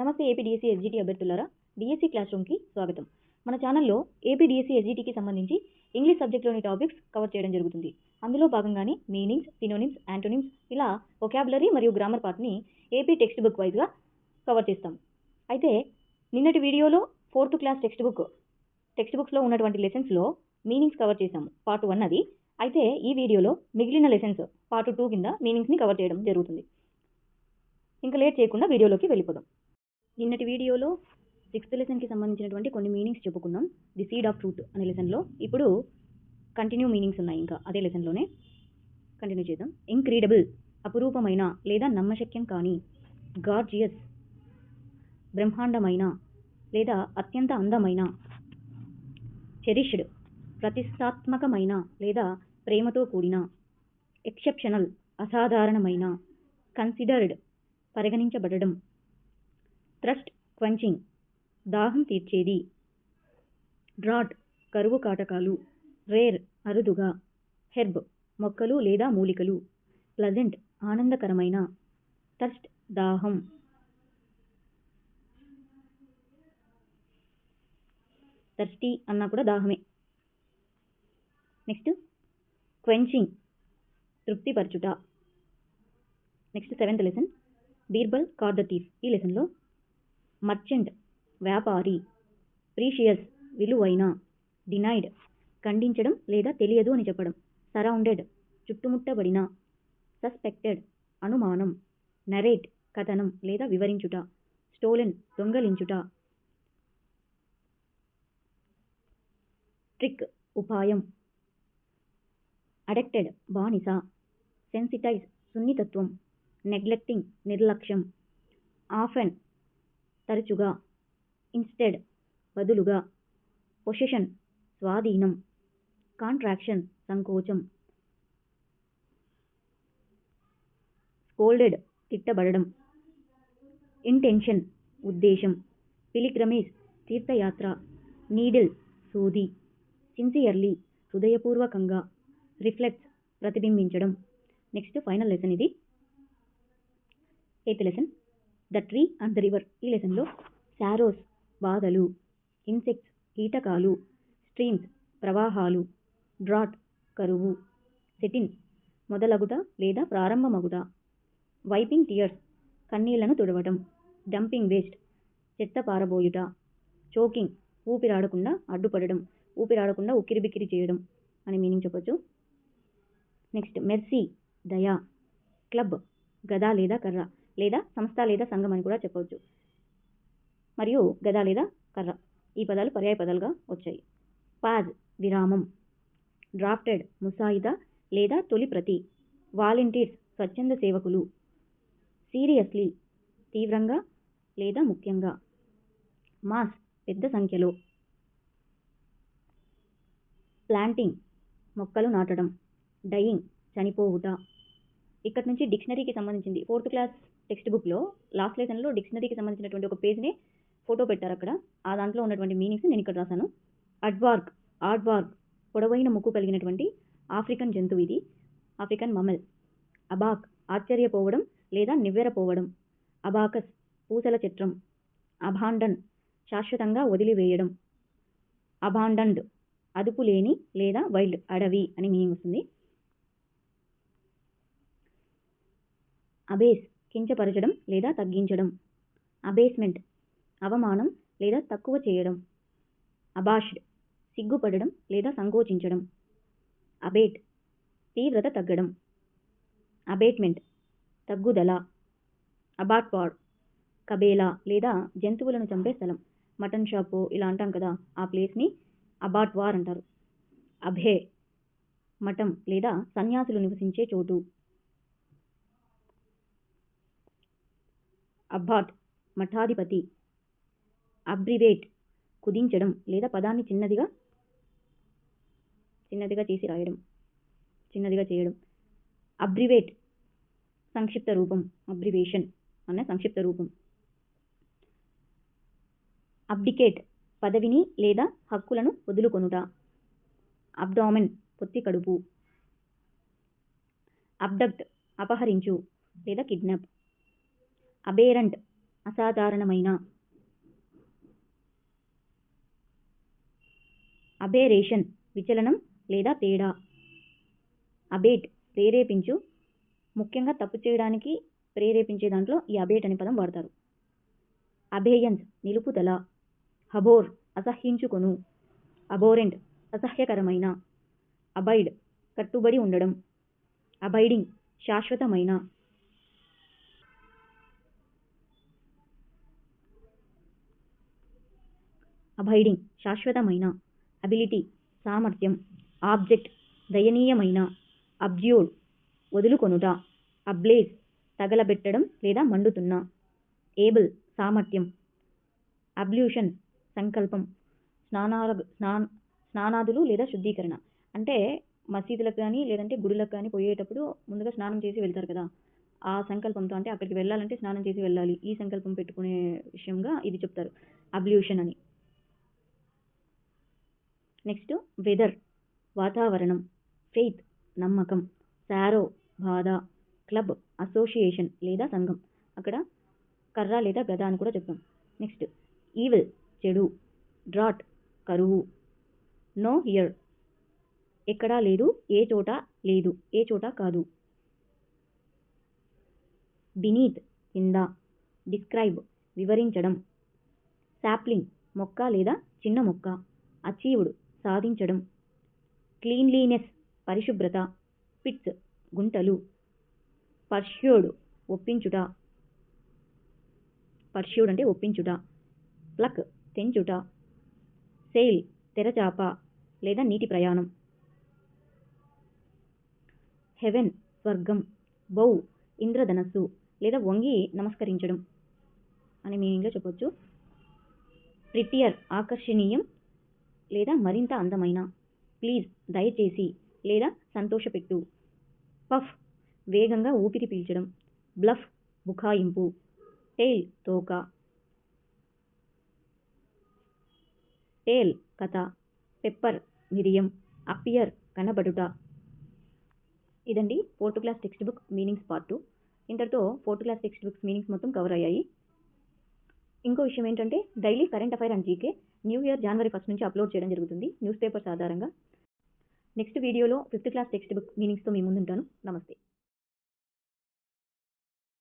నమస్తే AP DSC SGT అభ్యర్థులారా DSC class రూమ్కి స్వాగతం. మన ఛానల్లో ఏపీ డిఎస్సీ ఎస్జిటికి సంబంధించి ఇంగ్లీష్ సబ్జెక్ట్లోని టాపిక్స్ కవర్ చేయడం జరుగుతుంది. అందులో భాగంగానే మీనింగ్స్ సినోనిమ్స్ యాంటోనిమ్స్ ఇలా ఒకాబులరీ మరియు గ్రామర్ పార్ట్ని ఏపీ టెక్స్ట్ బుక్ వైజ్గా కవర్ చేస్తాం. అయితే నిన్నటి వీడియోలో fourth class text book text బుక్స్లో ఉన్నటువంటి లెసన్స్లో మీనింగ్స్ కవర్ చేసాము పార్ట్ వన్ అది. అయితే ఈ వీడియోలో మిగిలిన లెసన్స్ పార్ట్ టూ కింద మీనింగ్స్ని కవర్ చేయడం జరుగుతుంది. ఇంకా లేట్ చేయకుండా వీడియోలోకి వెళ్ళిపోదాం. నిన్నటి వీడియోలో సిక్స్త్ లెసన్కి సంబంధించినటువంటి కొన్ని మీనింగ్స్ చెప్పుకున్నాం. ది సీడ్ ఆఫ్ ట్రూత్ అనే లెసన్లో ఇప్పుడు కంటిన్యూ మీనింగ్స్ ఉన్నాయి ఇంకా. అదే లెసన్లోనే కంటిన్యూ చేద్దాం. ఇంక్రీడబుల్ అపురూపమైన లేదా నమ్మశక్యం కాని గార్జియస్ బ్రహ్మాండమైన లేదా అత్యంత అందమైన చెరిష్డ్ ప్రతిష్టాత్మకమైన లేదా ప్రేమతో కూడిన ఎక్సెప్షనల్ అసాధారణమైన కన్సిడర్డ్ పరిగణించబడడం థ్రస్ట్ క్వంచింగ్ దాహం తీర్చేది. డ్రాట్ కరువు కాటకాలు. రేర్ అరుదుగా. హెర్బ్ మొక్కలు లేదా మూలికలు. ప్లజెంట్ ఆనందకరమైన. థర్స్ట్ దాహం. థర్స్టీ అన్నా కూడా దాహమే. నెక్స్ట్ క్వెంచింగ్ తృప్తిపరచుట. నెక్స్ట్ సెవెంత్ లెసన్ బీర్బల్ కార్ ద థీఫ్ ఈ లెసన్లో మర్చెంట్ వ్యాపారి ప్రీషియస్ విలువైన డినైడ్ ఖండించడం లేదా తెలియదు అని చెప్పడం సరౌండెడ్ చుట్టుముట్టబడిన సస్పెక్టెడ్ అనుమానం నరేట్ కథనం లేదా వివరించుట స్టోలెన్ దొంగలించుట. ట్రిక్ ఉపాయం. అడెక్టెడ్ బానిస సెన్సిటైజ్ సున్నితత్వం నెగ్లెక్టింగ్ నిర్లక్ష్యం. ఆఫెన్ తరచుగా. ఇన్స్టెడ్ బదులుగా పొసిషన్ స్వాధీనం కాంట్రాక్షన్ సంకోచం. స్కోల్డెడ్ తిట్టబడడం. ఇంటెన్షన్ ఉద్దేశం. పిలిగ్రమేజ్ తీర్థయాత్ర. నీడిల్ సూది. సిన్సియర్లీ హృదయపూర్వకంగా. రిఫ్లెక్ట్స్ ప్రతిబింబించడం. నెక్స్ట్ ఫైనల్ లెసన్ ఇది. Eighth lesson the tree and the river. ఈ లెసన్లో శారోస్ బాధలు ఇన్సెక్ట్స్ కీటకాలు స్ట్రీమ్స్ ప్రవాహాలు డ్రాట్ కరువు సెటిన్ మొదలగుట లేదా ప్రారంభమగుట వైపింగ్ టియర్స్ కన్నీళ్ళను తుడవటం డంపింగ్ వేస్ట్ చెత్త పారబోయుట చోకింగ్ ఊపిరాడకుండా అడ్డుపడడం ఊపిరాడకుండా ఉక్కిరిబిక్కిరి చేయడం అని మీనింగ్ చెప్పొచ్చు. నెక్స్ట్ మెర్సీ దయా క్లబ్ గద లేదా కర్ర. లేదా సంస్థ లేదా సంఘం అని కూడా చెప్పవచ్చు. మరియు గద లేదా కర్ర. ఈ పదాలు పర్యాయ పదాలుగా వచ్చాయి. పాజ్ విరామం. డ్రాఫ్టెడ్ ముసాయిదా లేదా తొలి ప్రతి. వాలంటీర్స్ స్వచ్ఛంద సేవకులు. సీరియస్లీ తీవ్రంగా లేదా ముఖ్యంగా. మాస్ పెద్ద సంఖ్యలో. ప్లాంటింగ్ మొక్కలు నాటడం. డయింగ్ చనిపోవుట. ఇక్కడ నుంచి డిక్షనరీకి సంబంధించింది. ఫోర్త్ క్లాస్ టెక్స్ట్ బుక్లో లాస్ట్ లెసన్లో డిక్షనరీకి సంబంధించినటువంటి ఒక పేజ్ని ఫోటో పెట్టారు అక్కడ. ఆ దాంట్లో ఉన్నటువంటి మీనింగ్స్ నేను ఇక్కడ రాశాను. అడ్వార్క్ ఆడ్వార్క్ పొడవైన ముక్కు కలిగినటువంటి ఆఫ్రికన్ జంతువు ఇది. ఆఫ్రికన్ మమల్ అబాక్ ఆశ్చర్యపోవడం లేదా నివ్వెరపోవడం. అబాకస్ పూసల చిత్రం. అభాండన్ శాశ్వతంగా వదిలివేయడం. అబాండండ్ అదుపు లేని లేదా వైల్డ్ అడవి అని మీనింగ్ వస్తుంది. అబేస్ కించపరచడం లేదా తగ్గించడం. అబేస్మెంట్ అవమానం లేదా తక్కువ చేయడం. అబాష్డ్ సిగ్గుపడడం లేదా సంకోచించడం. అబేట్ తీవ్రత తగ్గడం. అబేట్మెంట్ తగ్గుదల. అబాట్వాడ్ కబేలా లేదా జంతువులను చంపే స్థలం. మటన్ షాపు ఇలా అంటాం కదా ఆ ప్లేస్ని అబాట్వార్ అంటారు. అభే మఠం లేదా సన్యాసులు నివసించే చోటు. అబ్బాట్ మఠాధిపతి. అబ్రివేట్ కుదించడం లేదా పదాన్ని చిన్నదిగా చిన్నదిగా చేసి రాయడం చిన్నదిగా చేయడం. అబ్రివేట్ సంక్షిప్త రూపం అబ్రివేషన్ అన్న సంక్షిప్త రూపం. అబ్డికేట్ పదవిని లేదా హక్కులను వదులుకొనుట. అబ్డామెన్ పొత్తి కడుపు. అబ్డక్ట్ అపహరించు లేదా కిడ్నాప్. అబేరెంట్ అసాధారణమైన. అబేరేషన్ విచలనం లేదా తేడా. అబేట్ ప్రేరేపించు. ముఖ్యంగా తప్పు చేయడానికి ప్రేరేపించే దాంట్లో ఈ అబేట్ అనే పదం వాడతారు. అబేయన్స్ నిలుపుదల. హబోర్ అసహ్యించుకొను. అబోరెంట్ అసహ్యకరమైన. అబైడ్ కట్టుబడి ఉండడం. అబైడింగ్ శాశ్వతమైన. అబైడింగ్ శాశ్వతమైన అబిలిటీ సామర్థ్యం ఆబ్జెక్ట్ దయనీయమైన అబ్జ్యూర్డ్ వదులుకొనుట అబ్లేజ్ తగలబెట్టడం లేదా మండుతున్న ఏబుల్ సామర్థ్యం అబ్ల్యూషన్ సంకల్పం స్నానాల స్నా స్నానాదులు లేదా శుద్ధీకరణ. అంటే మసీదులకు కానీ లేదంటే గుడులకు కానీ పోయేటప్పుడు ముందుగా స్నానం చేసి వెళ్తారు కదా. ఆ సంకల్పంతో అంటే అక్కడికి వెళ్ళాలంటే స్నానం చేసి వెళ్ళాలి. ఈ సంకల్పం పెట్టుకునే విషయంగా ఇది చెప్తారు. అబ్ల్యూషన్ అని. నెక్స్ట్ వెదర్ వాతావరణం. ఫెయిత్ నమ్మకం. సారో బాధ. క్లబ్ అసోసియేషన్ లేదా సంఘం. అక్కడ కర్ర లేదా గద అని కూడా చెప్పాం నెక్స్ట్ ఈవిల్ చెడు. డ్రాట్ కరువు. నో హియర్ ఎక్కడా లేదు ఏ చోట లేదు ఏ చోట కాదు. బినీత్ కింద. డిస్క్రైబ్ వివరించడం. సాప్లింగ్ మొక్క లేదా చిన్న మొక్క. అచీవ్డ్ సాధించడం. క్లీన్లీనెస్ పరిశుభ్రత పిట్స్ గుంటలు. పర్ష్యూడ్ ఒప్పించుట. పర్ష్యూడ్ అంటే ఒప్పించుట. ప్లక్ తెంచుట. సెయిల్ తెరచాప లేదా నీటి ప్రయాణం. హెవెన్ స్వర్గం. బౌ ఇంద్రధనస్సు లేదా వంగి నమస్కరించడం. అని మీనింగ్లో చెప్పొచ్చు. ప్రిటియర్ ఆకర్షణీయం లేదా మరింత అందమైన. ప్లీజ్ దయచేసి లేదా సంతోషపెట్టు. పఫ్ వేగంగా ఊపిరి పీల్చడం. బ్లఫ్ బుఖాయింపు. టేల్ తోక. టేల్ కథ. పెప్పర్ మిరియం. అపియర్ కనబడుట. ఇదండి fourth class textbook meanings part two. ఇంతటితో fourth class textbooks meanings మొత్తం కవర్ అయ్యాయి. ఇంకో విషయం ఏంటంటే daily current affair and GK new year January first నుంచి అప్లోడ్ చేయడం జరుగుతుంది. న్యూస్ పేపర్స్ ఆధారంగా. నెక్స్ట్ వీడియోలో ఫిఫ్త్ క్లాస్ టెక్స్ట్ బుక్ మీనింగ్స్తో మీ ముందుంటాను. నమస్తే.